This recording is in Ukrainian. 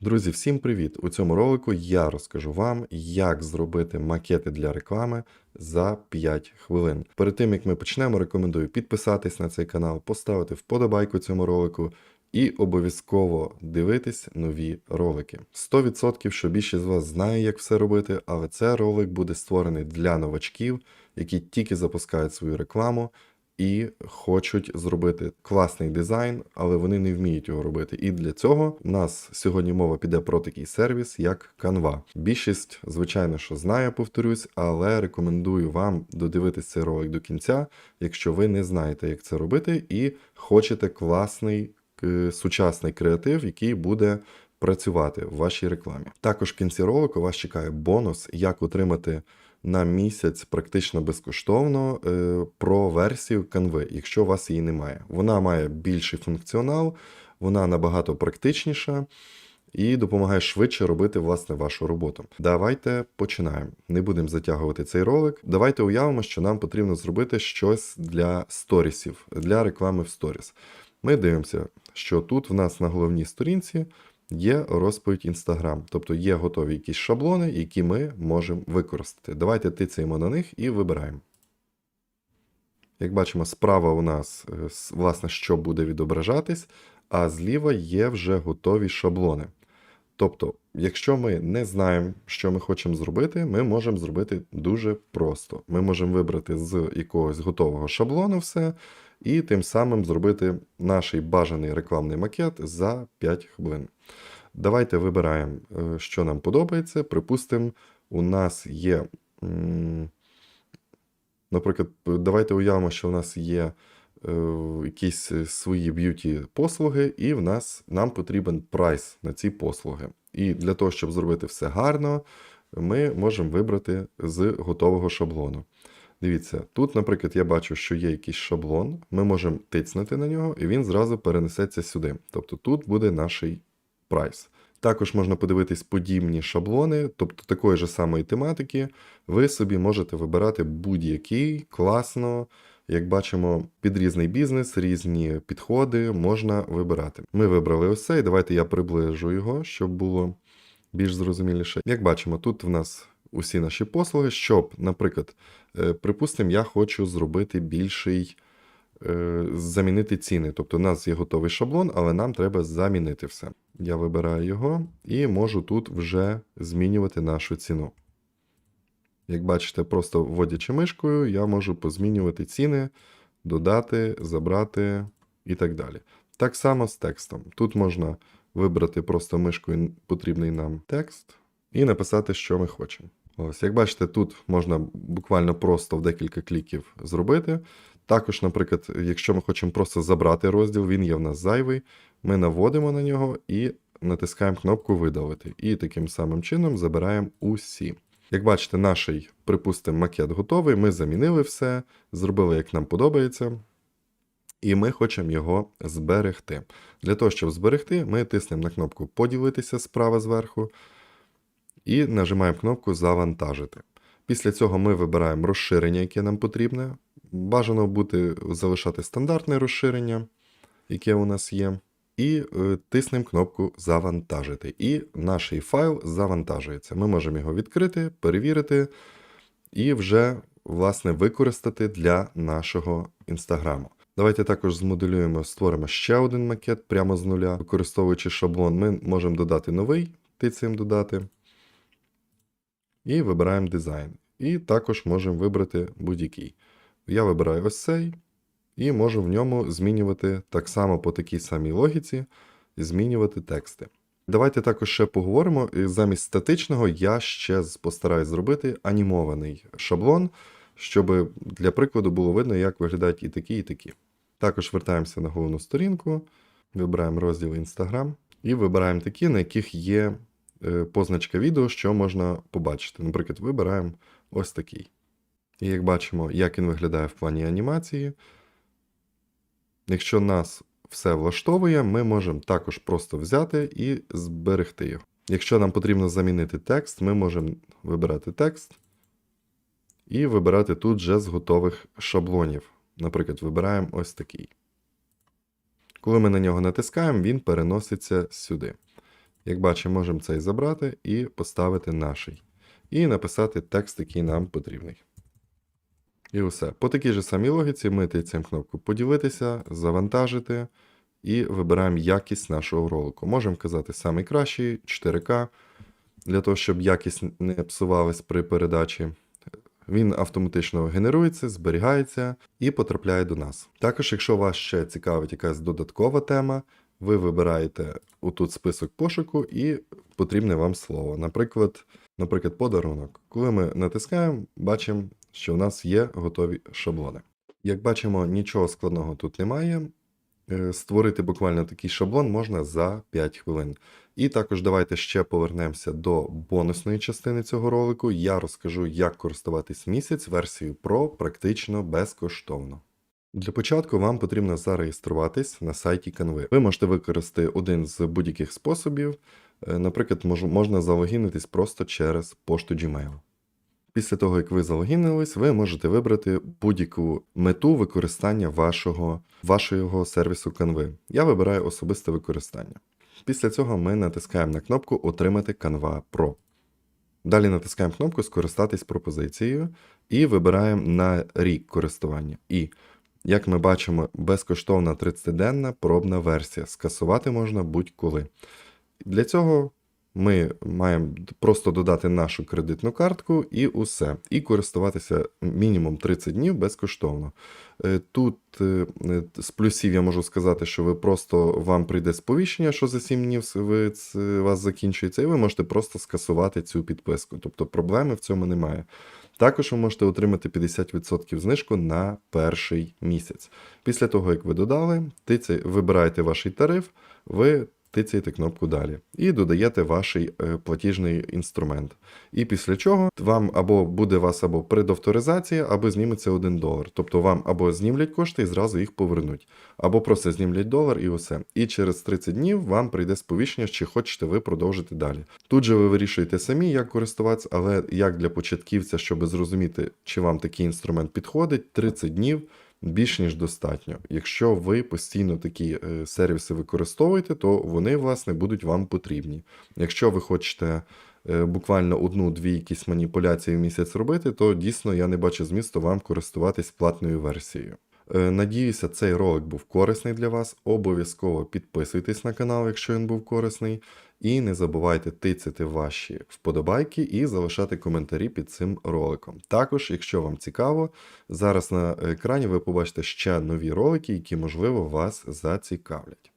Друзі, всім привіт! У цьому ролику я розкажу вам, як зробити макети для реклами за 5 хвилин. Перед тим як ми почнемо, рекомендую підписатись на цей канал, поставити вподобайку цьому ролику і обов'язково дивитись нові ролики. 100% що більшість з вас знає, як все робити, але цей ролик буде створений для новачків, які тільки запускають свою рекламу і хочуть зробити класний дизайн, але вони не вміють його робити. І для цього у нас сьогодні мова піде про такий сервіс, як Canva. Більшість, звичайно, що знає, повторюсь, але рекомендую вам додивитись цей ролик до кінця, якщо ви не знаєте, як це робити, і хочете класний е, сучасний креатив, який буде. Працювати в вашій рекламі. Також в кінці ролику вас чекає бонус, як отримати на місяць практично безкоштовно е, про версію Canva, якщо у вас її немає. Вона має більший функціонал, вона набагато практичніша і допомагає швидше робити власне вашу роботу. Давайте починаємо. Не будемо затягувати цей ролик. Давайте уявимо, що нам потрібно зробити щось для сторісів, для реклами в сторіс. Ми дивимося, що тут в нас на головній сторінці є розповідь Instagram. Тобто є готові якісь шаблони, які ми можемо використати. Давайте тицяємо на них і вибираємо. Як бачимо, справа у нас, е, власне, що буде відображатись, а зліва є вже готові шаблони. Тобто, якщо ми не знаємо, що ми хочемо зробити, ми можемо зробити дуже просто. Ми можемо вибрати з якогось готового шаблону все, і тим самим зробити наш бажаний рекламний макет за 5 хвилин. Давайте вибираємо, е, що нам подобається. Припустимо, у нас є. Наприклад, давайте уявимо, що в нас є е, якісь свої б'юті послуги, і в нас нам потрібен прайс на ці послуги. І для того, щоб зробити все гарно, ми можемо вибрати з готового шаблону. Дивіться, тут, наприклад, я бачу, що є якийсь шаблон, ми можемо тицнути на нього, і він зразу перенесеться сюди. Тобто тут буде наш прайс. Також можна подивитись подібні шаблони, тобто такої ж самої тематики. Ви собі можете вибирати будь-який класно. Як бачимо, під різний бізнес, різні підходи можна вибирати. Ми вибрали ось цей. Давайте я приближу його, щоб було більш зрозуміліше. Як бачимо, тут в нас усі наші послуги, щоб, наприклад, е, припустимо, я хочу зробити більший, е, замінити ціни. Тобто у нас є готовий шаблон, але нам треба замінити все. Я вибираю його і можу тут вже змінювати нашу ціну. Як бачите, просто вводячи мишкою, я можу позмінювати ціни, додати, забрати і так далі. Так само з текстом. Тут можна вибрати просто мишкою потрібний нам текст і написати, що ми хочемо. Ось, як бачите, тут можна буквально просто в декілька кліків зробити. Також, наприклад, якщо ми хочемо просто забрати розділ, він є в нас зайвий, ми наводимо на нього і натискаємо кнопку видалити. І таким самим чином забираємо усі. Як бачите, наш, припустимо, макет готовий, ми замінили все, зробили, як нам подобається. І ми хочемо його зберегти. Для того, щоб зберегти, ми тиснемо на кнопку Поділитися справа зверху і нажимаємо кнопку Завантажити. Після цього ми вибираємо розширення, яке нам потрібне. Бажано бути залишати стандартне розширення, яке у нас є. І е, тиснемо кнопку Завантажити. І наш файл завантажується. Ми можемо його відкрити, перевірити і вже власне використати для нашого інстаграму. Давайте також змоделюємо, створимо ще один макет прямо з нуля. Використовуючи шаблон, ми можемо додати новий, тицяємо додати. І вибираємо дизайн. І також можемо вибрати будь-який. Я вибираю ось цей, і можу в ньому змінювати так само по такій самій логіці, змінювати тексти. Давайте також ще поговоримо. Замість статичного я ще постараюсь зробити анімований шаблон, щоб для прикладу було видно, як виглядають і такі, і такі. Також вертаємося на головну сторінку, вибираємо розділ Instagram і вибираємо такі, на яких є позначка відео, що можна побачити. Наприклад, вибираємо ось такий. І як бачимо, як він виглядає в плані анімації. Якщо нас все влаштовує, ми можемо також просто взяти і зберегти його. Якщо нам потрібно замінити текст, ми можемо вибирати текст і вибирати тут вже з готових шаблонів. Наприклад, вибираємо ось такий. Коли ми на нього натискаємо, він переноситься сюди. Як бачимо, можемо цей забрати і поставити наший. І написати текст, який нам потрібний. І все. По такій же самій логіці ми тицяємо кнопку поділитися, завантажити і вибираємо якість нашого ролику. Можемо вказати самий 4К, для того, щоб якість не псувалась при передачі. Він автоматично генерується, зберігається і потрапляє до нас. Також, якщо вас ще цікавить якась додаткова тема, ви вибираєте отут список пошуку і потрібне вам слово. Наприклад, наприклад, подарунок. Коли ми натискаємо, бачимо, що у нас є готові шаблони. Як бачимо, нічого складного тут немає. Е, Створити буквально такий шаблон можна за 5 хвилин. І також давайте ще повернемося до бонусної частини цього ролику. Я розкажу, як користуватись місяць версією Pro практично безкоштовно. Для початку вам потрібно зареєструватись на сайті Canva. Ви можете використати один з будь-яких способів. Е, Наприклад, можна залогінитись просто через пошту Gmail. Після того, як ви залогінились, ви можете вибрати будь-яку мету використання вашого, вашого сервісу Canva. Я вибираю особисте використання. Після цього ми натискаємо на кнопку Отримати Canva Pro. Далі натискаємо кнопку Скористатись пропозицією і вибираємо на рік користування. І, як ми бачимо, безкоштовна 30-денна пробна версія. Скасувати можна будь-коли. Для цього ми маємо просто додати нашу кредитну картку і усе. І користуватися мінімум 30 днів безкоштовно. Е, Тут е, з плюсів я можу сказати, що ви просто вам прийде сповіщення, що за 7 днів ви, вас закінчується, і ви можете просто скасувати цю підписку. Тобто проблеми в цьому немає. Також ви можете отримати 50% знижку на перший місяць. Після того, як ви додали, вибираєте ваш тариф, ви тицяєте кнопку далі і додаєте ваш е, платіжний інструмент. І після чого вам або буде вас або предавторизація, або зніметься 1 долар. Тобто вам або знімлять кошти і зразу їх повернуть, або просто знімлять долар і усе. І через 30 днів вам прийде сповіщення, чи хочете ви продовжити далі. Тут же ви вирішуєте самі, як користуватися, але як для початківця, щоб зрозуміти, чи вам такий інструмент підходить, 30 днів більш ніж достатньо. Якщо ви постійно такі е, сервіси використовуєте, то вони, власне, будуть вам потрібні. Якщо ви хочете е, буквально одну-дві якісь маніпуляції в місяць робити, то дійсно я не бачу змісту вам користуватись платною версією. Е, Надіюся, цей ролик був корисний для вас. Обов'язково підписуйтесь на канал, якщо він був корисний. І не забувайте тицяти ваші вподобайки і залишати коментарі під цим роликом. Також, якщо вам цікаво, зараз на екрані ви побачите ще нові ролики, які, можливо, вас зацікавлять.